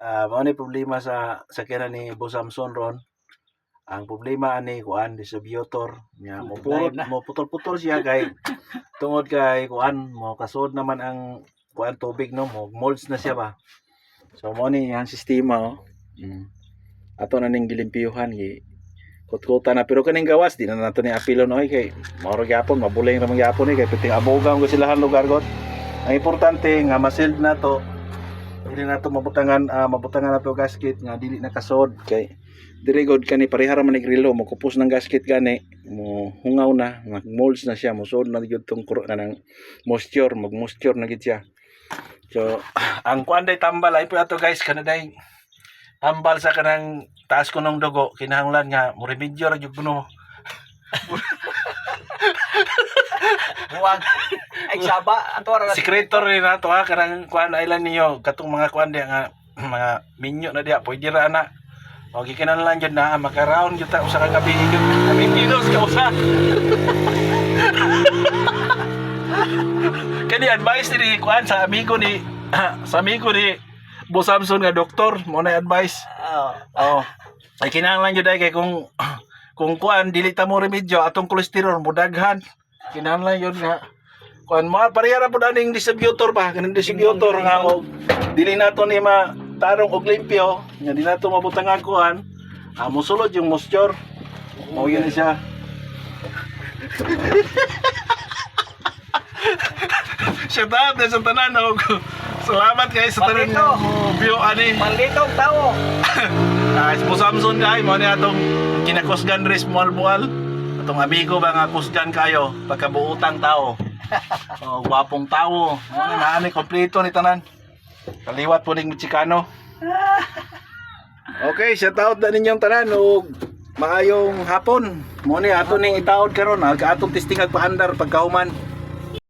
Mao ni problema sa sakyanan ni Bo Samson ron. Ang problema ani kuan distributor nya mo purot mo putol-putol siya kay tungod kay kuan mo kasod naman ang kuan tubig no mo molds na siya ba. So mo ni ang sistema oh. Mm. Ato na ning gilimpiyuhan gi kutkuta na pero kaning gawas di na nato ni apilo no kay mauro gyapon mabulay ra man gyapon ni kay piting abogang ko silahan lugar got. Ang importante nga masild na to dili na to mabutangan ah, mabutangan na to gasket nga dili nakasod kay diri god kani parehara man ni grilo mo kupos ng gasket gani mo hungaw na mag molds na siya mo sud na gyud tong kuro na ng moisture mag moisture na gid siya. So ang kuan day tambal ay ato guys kanaday tambal sa kanang taas ko ng dugo kinahanglan nga mo remedyo ra gyud kuno Huwag. Ay, saba. Ato ra. Sekretor rin na to ha, karang kuan island ninyo, katong mga kuan diya nga, mga minyo na diya, pwede ra na. O, gikinan lang dyan na, makaround yun ta, usa ka gabi yun, kami kinos ka usa. Kani advice ni kuan sa amigo ni, sa amigo ni, Bo Samson nga doktor, mo na advice. Oh. Oh. Ay kinahanglan jud ay kay kung kung kuan dili ta mo remedyo atong kolesterol mo daghan. Kinahanglan yun nga kuan mo pareha ra pud aning distributor ba kanang distributor nga og dili nato ni ma tarong og limpyo nga di nato mabutang ang kuan. Ah, musulod yung moisture. Mo yun siya. Shout out na sa tanan og salamat guys sa tanan mo view ani. Malditong tao. Ah, uh, Samson kay mo ni atong kinakusgan res mual-mual. Atong amigo ba nga kusgan kayo pagkabuutang tao. Oh, gwapong tao. Ano na ani kompleto ni tanan. Kaliwat po ning Chicano. Okay, shout out na ninyong tanan og maayong hapon. Mo ni ato ning itaod karon, aga atong testing ag paandar pagkahuman.